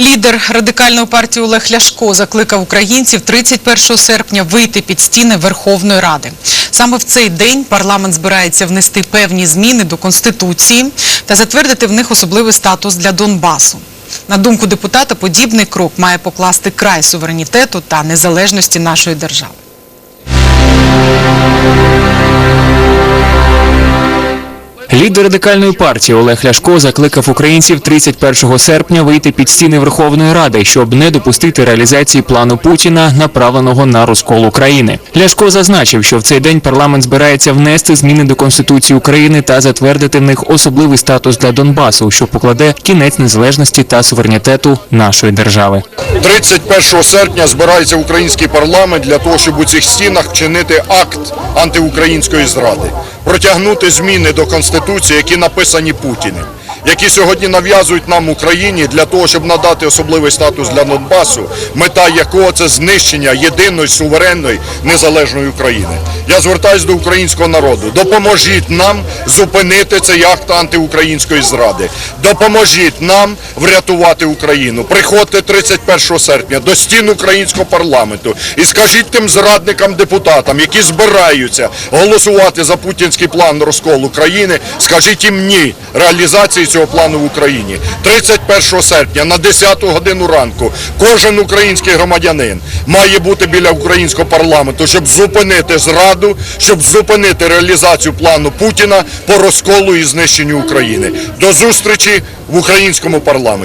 Лідер радикальної партії Олег Ляшко закликав українців 31 серпня вийти під стіни Верховної Ради. Саме в цей день парламент збирається внести певні зміни до Конституції та затвердити в них особливий статус для Донбасу. На думку депутата, подібний крок має покласти край суверенітету та незалежності нашої держави. Лідер радикальної партії Олег Ляшко закликав українців 31 серпня вийти під стіни Верховної Ради, щоб не допустити реалізації плану Путіна, направленого на розкол України. Ляшко зазначив, що в цей день парламент збирається внести зміни до Конституції України та затвердити в них особливий статус для Донбасу, що покладе кінець незалежності та суверенітету нашої держави. 31 серпня збирається український парламент для того, щоб у цих стінах вчинити акт антиукраїнської зради, протягнути зміни до Конституції, які написані Путіним, які сьогодні нав'язують нам Україні для того, щоб надати особливий статус для Донбасу, мета якого це знищення єдиної суверенної незалежної України. Я звертаюся до українського народу. Допоможіть нам зупинити цей акт антиукраїнської зради. Допоможіть нам врятувати Україну. Приходьте 31 серпня до стін українського парламенту і скажіть тим зрадникам депутатам, які збираються голосувати за путінський план розколу країни, скажіть їм ні реалізації цього плану в Україні. 31 серпня на 10 годину ранку кожен український громадянин має бути біля українського парламенту, щоб зупинити зраду, щоб зупинити реалізацію плану Путіна по розколу і знищенню України. До зустрічі в українському парламенті.